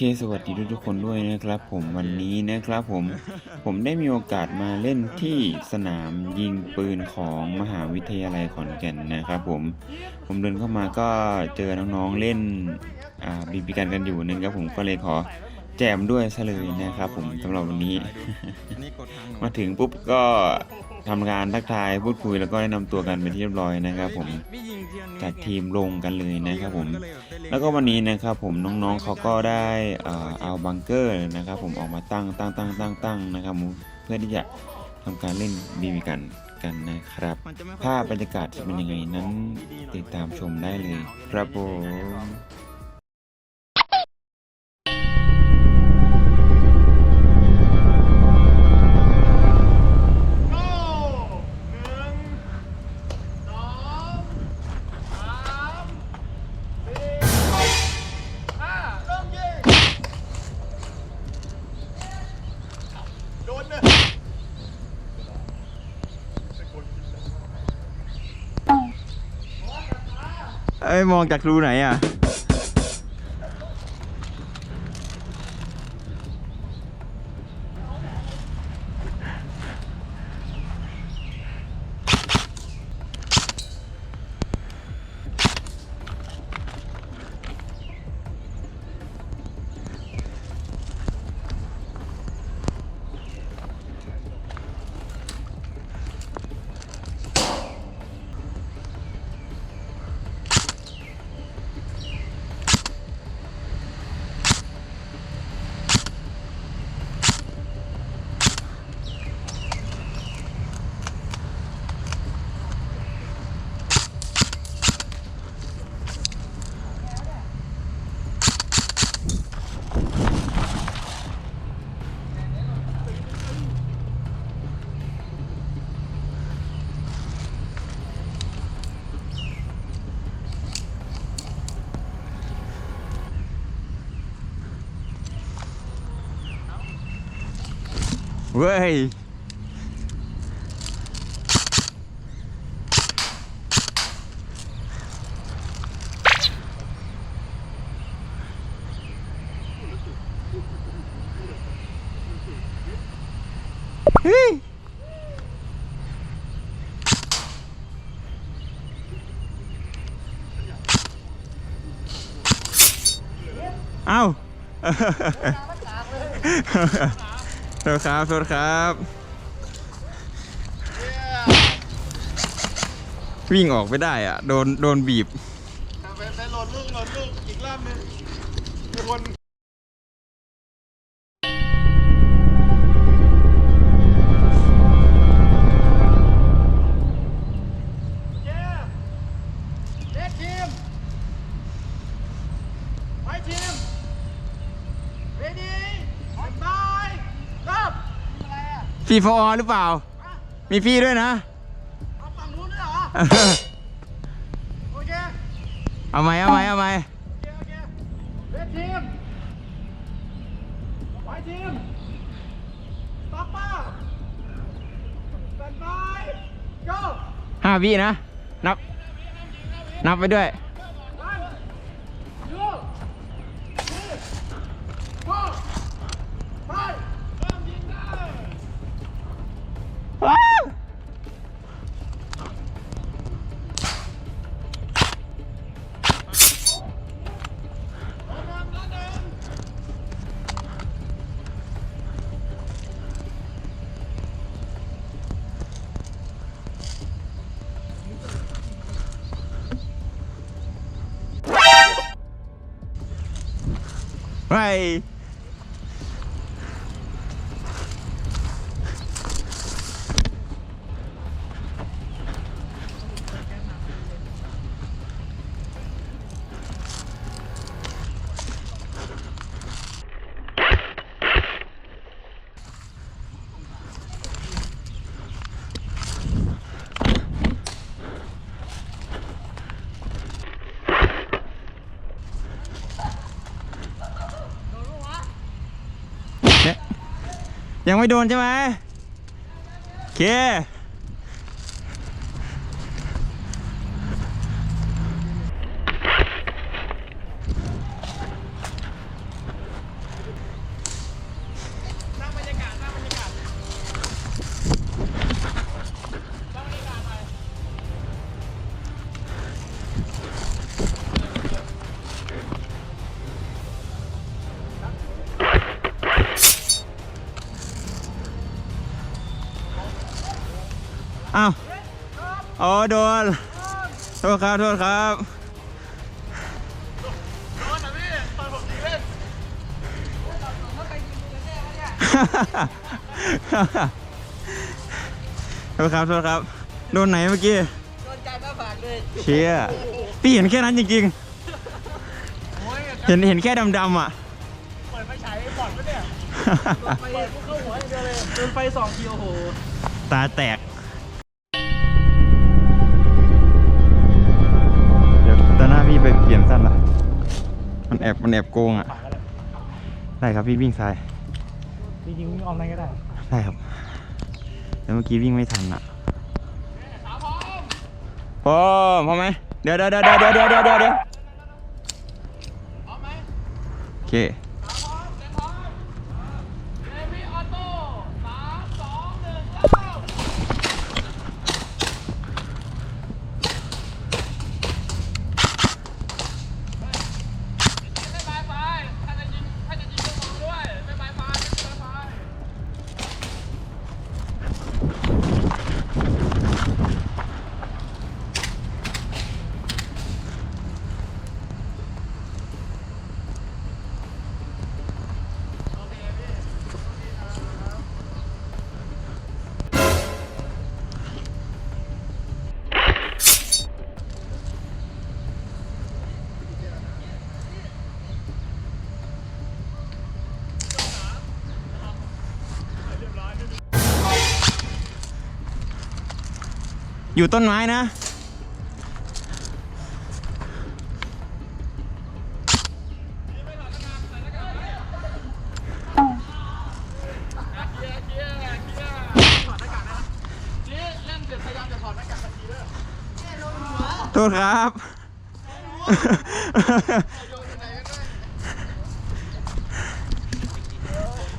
เคสวัสดีทุกคนด้วยนะครับผมวันนี้นะครับผมผมได้มีโอกาสมาเล่นที่สนามยิงปืนของมหาวิทยาลัยขอนแก่นนะครับผมผมเดินเข้ามาก็เจอน้องๆเล่นอ่าบีบีกันกันอยู่นะครับผมก็เลยขอ แจมด้วยซะเลยนะครับผมสำหรับวันนี้ มาถึงปุ๊บก็ทำการทักทายพูดคุยแล้วก็แนะนำตัวกันเป็นที่เรียบร้อยนะครับผมจัดทีมลงกันเลยนะครับผม แล้วก็วันนี้นะครับผมน้องๆเขาก็ได้เอาบังเกอร์นะครับผมออกมาตั้งตั้งตั้งตั้งตั้งนะครับเพื่อที่จะทำการเล่นบีบีกันกันนะครับ ภาพบรรยากาศจะเป็นยังไงนั้นติดตามชมได้เลย ครับผม มองจากรูไหนอะ เว้ยเอ้า โทษครับโทษครับ วิ่งออกไม่ได้อะ โดน โดนบีบ ไปไปโหลดลูกโหลดลูกอีกรอบหนึงมีคน อะฟรีฟอร์หรือเปล่า มีฟรีด้วยนะ เอาฝั่งนู้นด้วยเหรอ โอเค เอาไหมเอาไหมเอาไหมโอเค โอเคเด็กทีมไปทีมสต็อปเปอร์สแตนบาย go ห้าวินะ นับ นับไปด้วย one two three four five เริ่มยิงได้ ไป เนี่ย ยังไม่โดนใช่ไหมโอเค อ้าวอ๋อโดนโทษครับโทษครับโดนนะพี่ตอนผมยิงเล่นโทษครับโทษครับ โดนไหนเมื่อกี้ โดนใจมาฝากเลย เชี่ย พี่เห็นแค่นั้นจริงโอ้ยๆเห็นเห็นแค่ดำๆอะเปิดไฟฉายบอดปะเนี่ยไฟพุ่งเข้าหัวอย่างเดียวเลยโดนไฟสองทีโอ้โห ตาแตกันแอบมันแอบโกงอะได้ครับพี่วิ่งซ้าย จริงๆวิ่งออมไลนก็ได้ ได้ครับ แต่เมื่อกี้วิ่งไม่ทันอะพร้อมพร้อมไหมเดี๋ยวเดี๋ยวเดี๋ยวเดี๋ยวเดี๋ยวเดี๋ยวเดี๋ยวโอเค อยู่ต้นไม้นะ โทษครับ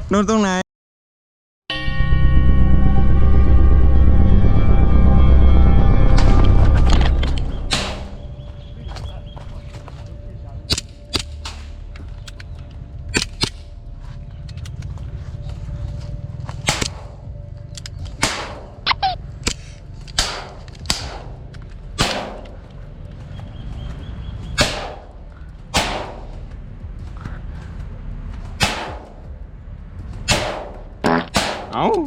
โดนตรงไหน No.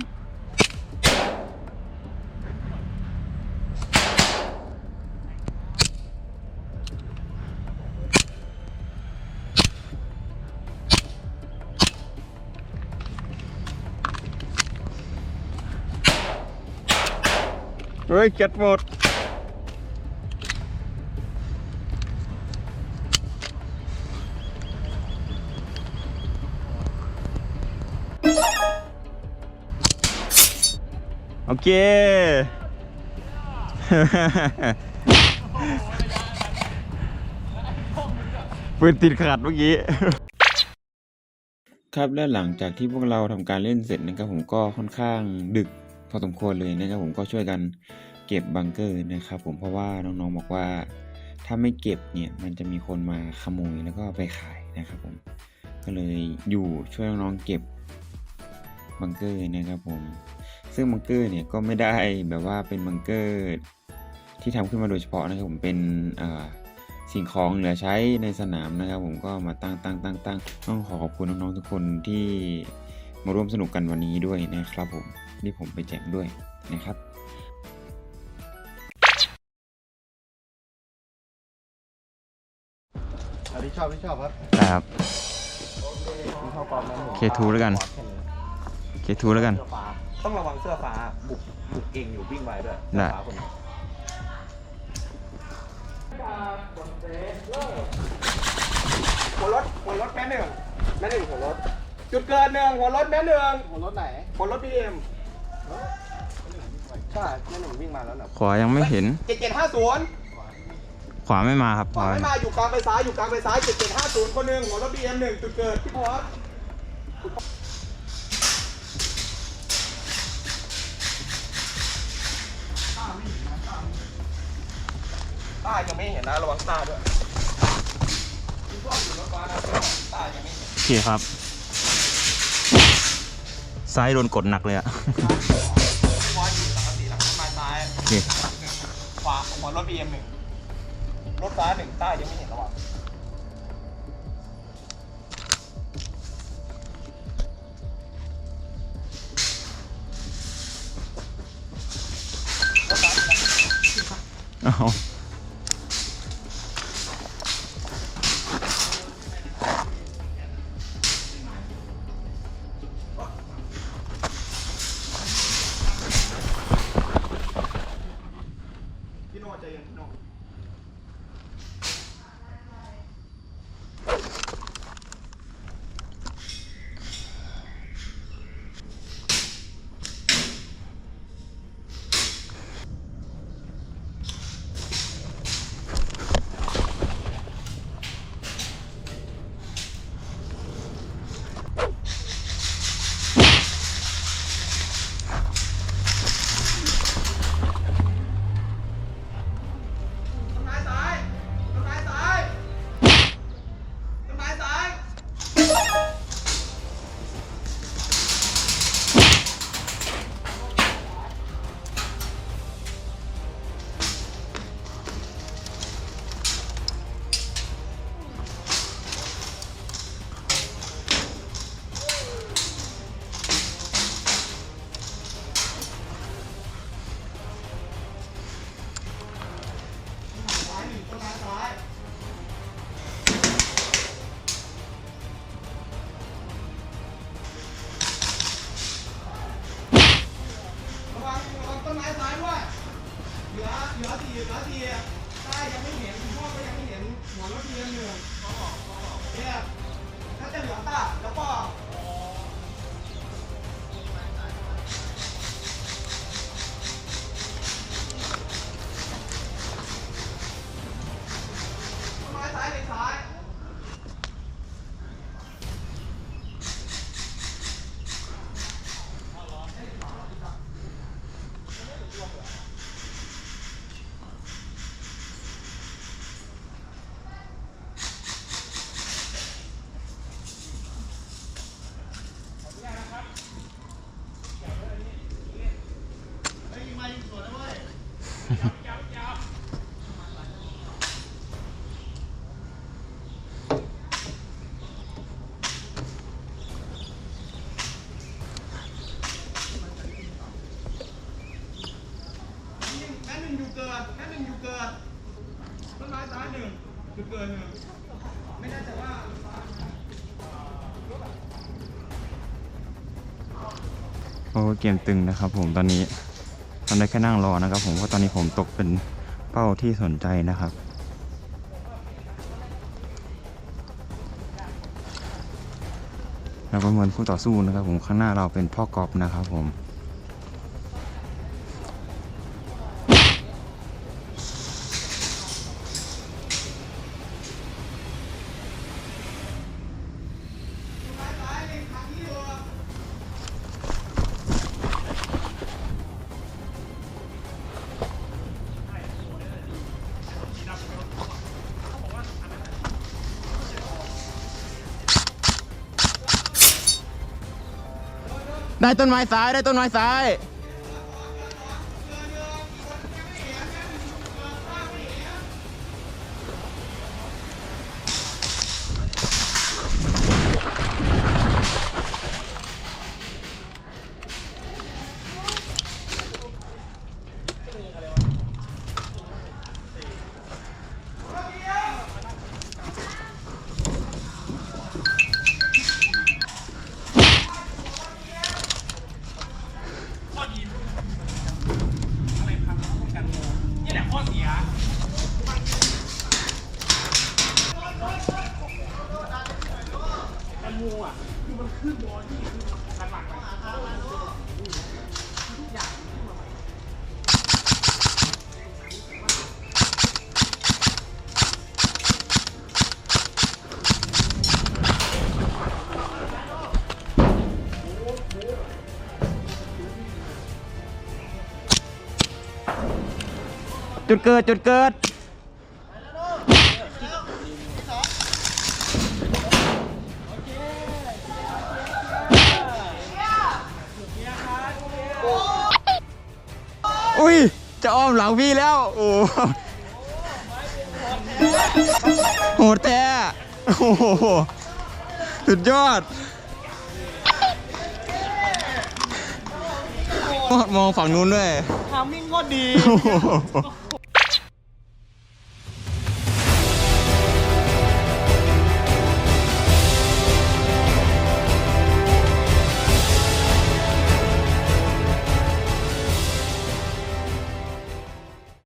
Ôi chết một โอเค ปืนติดขัดเมื่อกี้ ครับและหลังจากที่พวกเราทำการเล่นเสร็จนะครับผมก็ค่อนข้างดึกพอสมควรเลยนะครับผมก็ช่วยกันเก็บบังเกอร์นะครับผมเพราะว่าน้องๆบอกว่า ถ้าไม่เก็บเนี่ยมันจะมีคนมาขโมยแล้วก็ไปขายนะครับผมก็เลยอยู่ช่วยน้องๆเก็บบังเกอร์นะครับผม ซึ่งบังเกอร์เนี่ยก็ไม่ได้แบบว่าเป็นบังเกอร์ที่ทำขึ้นมาโดยเฉพาะนะครับผมเป็นอ่าสิ่งของเหลือใช้ในสนามนะครับ ผมก็มาตั้งตั้งตั้งตั้งต้องขอขอบคุณน้องๆทุกคนที่มาร่วมสนุกกันวันนี้ด้วยนะครับผมที่ผมไปแจกด้วยนะครับอันนี้ชอบที่ชอบครับได้ครับที่ชอบความนั้นเคทูแล้วกันเคทูแล้วกันเสื้อฟ้า ต้องระวังเสื้อฟ้าบุกบุกเก่งอยู่วิ่งไวด้วยได้เสื้อฟ้าคนนี้หัวรถหัวรถแม่หนึ่งแม่หนึ่งหัวรถจุดเกิดหนึ่งหัวรถแม่หนึ่งหัวรถไหนหัวรถบีเอ็มใช่แม่หนึ่งวิ่งมาแล้วนะขวายังไม่เห็นเจ็ดเจ็ดห้าศูนย์ขวาไม่มาครับขวาไม่มาอยู่กลางไปซ้ายอยู่กลางไปซ้ายเจ็ดเจ็ดห้าศูนย์คนหนึ่งหัวรถบีเอ็มหนึ่งจุดเกิดพี่พอส ต้ายังไม่เห็นนะระวังต้าด้วยคุณพ่ออยู่รถฟ้านะต้ายังไม่เห็นโอเคครับ ซ้ายโดนกดหนักเลยอะพี่พออยู่สามสี่หลังต้นไม้ซ้ายเคขวาหัวรถ BM หนึ่งรถฟ้าหนึ่งใต้ยังไม่เห็นระหว่างเอาพี่โน่ใจเย็น พี่ โอ้เกมตึงนะครับผมตอนนี้ ทำได้แค่นั่งรอนะครับ ผมเพราะตอนนี้ผมตกเป็นเป้าที่สนใจนะครับเราประเมินคู่ต่อสู้นะครับ ผมข้างหน้าเราเป็นพ่อกอบนะครับผม ได้ต้นไม้ซ้ายได้ต้นไม้ซ้าย จุดเกิดจุดเกิดอุ้ย จะอ้อมหลังพี่แล้ว โอ้โหดแท้โอ้โหสุดยอด มองฝั่งนู้นด้วย ทามมิ่งโคตรดีโอ้โห